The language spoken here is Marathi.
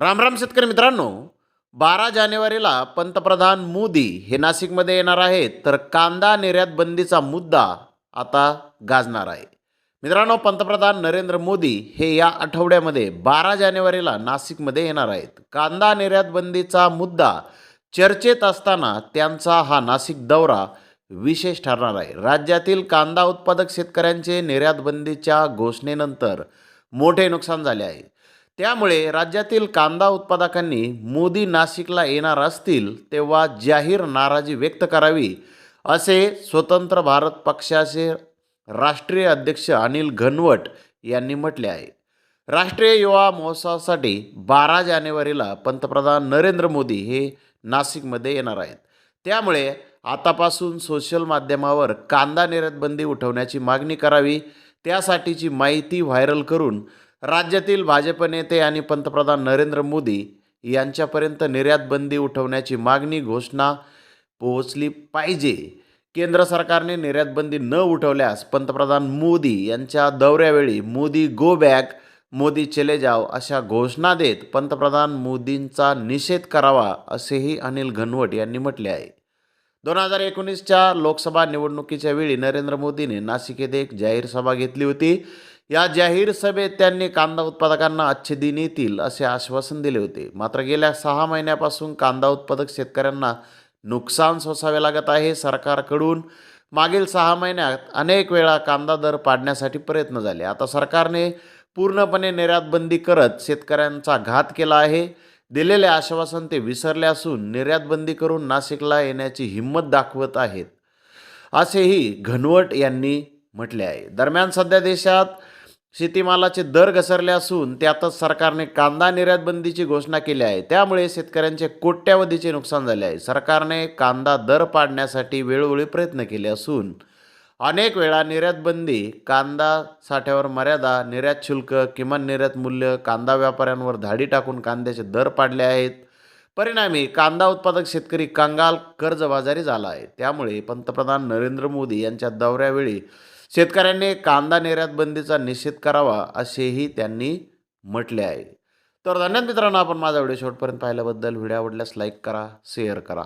राम राम शेतकरी मित्रांनो बारा जानेवारीला पंतप्रधान मोदी हे नाशिकमध्ये येणार आहेत तर कांदा निर्यात बंदीचा मुद्दा आता गाजणार आहे. मित्रांनो पंतप्रधान नरेंद्र मोदी हे या आठवड्यामध्ये बारा जानेवारीला नाशिकमध्ये येणार आहेत. कांदा निर्यात बंदीचा मुद्दा चर्चेत असताना त्यांचा हा नाशिक दौरा विशेष ठरणार आहे. राज्यातील कांदा उत्पादक शेतकऱ्यांचे निर्यात बंदीच्या घोषणेनंतर मोठे नुकसान झाले आहे. त्यामुळे राज्यातील कांदा उत्पादकांनी मोदी नाशिकला येणार असतील तेव्हा जाहीर नाराजी व्यक्त करावी असे स्वतंत्र भारत पक्षाचे राष्ट्रीय अध्यक्ष अनिल घनवट यांनी म्हटले आहे. राष्ट्रीय युवा महोत्सवासाठी बारा जानेवारीला पंतप्रधान नरेंद्र मोदी हे नाशिकमध्ये येणार आहेत. त्यामुळे आतापासून सोशल माध्यमावर कांदा निर्यातबंदी उठवण्याची मागणी करावी त्यासाठीची माहिती व्हायरल करून राज्यातील भाजप नेते आणि पंतप्रधान नरेंद्र मोदी यांच्यापर्यंत निर्यात बंदी उठवण्याची मागणी घोषणा पोहोचली पाहिजे. केंद्र सरकारने निर्यात बंदी न उठवल्यास पंतप्रधान मोदी यांच्या दौऱ्यावेळी मोदी गो बॅक मोदी चले जाव अशा घोषणा देत पंतप्रधान मोदींचा निषेध करावा असेही अनिल घनवट यांनी म्हटले आहे. दोन हजार एकोणीसच्या लोकसभा निवडणुकीच्या वेळी नरेंद्र मोदीने नाशिक येथे एक जाहीर सभा घेतली होती. या जाहीर सभेत त्यांनी कांदा उत्पादकांना अच्छे दिन येतील असे आश्वासन दिले होते. मात्र गेल्या सहा महिन्यापासून कांदा उत्पादक शेतकऱ्यांना नुकसान सोसावे लागत आहे. सरकारकडून मागील सहा महिन्यात अनेक वेळा कांदा दर पाडण्यासाठी प्रयत्न झाले. आता सरकारने पूर्णपणे निर्यात बंदी करत शेतकऱ्यांचा घात केला आहे. दिलेले आश्वासन ते विसरले असून निर्यात बंदी करून नाशिकला येण्याची हिंमत दाखवत आहेत असेही घनवट यांनी म्हटले आहे. दरम्यान सध्या देशात शेतीमालाचे दर घसरले असून त्यातच सरकारने कांदा निर्यात बंदीची घोषणा केली आहे. त्यामुळे शेतकऱ्यांचे कोट्यावधीचे नुकसान झाले आहे. सरकारने कांदा दर पाडण्यासाठी वेळोवेळी प्रयत्न केले असून अनेक वेळा निर्यात बंदी कांदा साठ्यावर मर्यादा निर्यात शुल्क किमान निर्यात मूल्य कांदा व्यापाऱ्यांवर धाडी टाकून कांद्याचे दर पाडले आहेत. परिणामी कांदा उत्पादक शेतकरी कंगाल कर्जबाजारी झाला आहे. त्यामुळे पंतप्रधान नरेंद्र मोदी यांच्या दौऱ्यावेळी शेतकऱ्यांनी कांदा निर्यात बंदीचा निषेध करावा असेही त्यांनी म्हटले आहे. तर धन्यवाद मित्रांनो आपण माझा व्हिडिओ शेवटपर्यंत पाहिल्याबद्दल. व्हिडिओ आवडल्यास लाईक करा शेअर करा.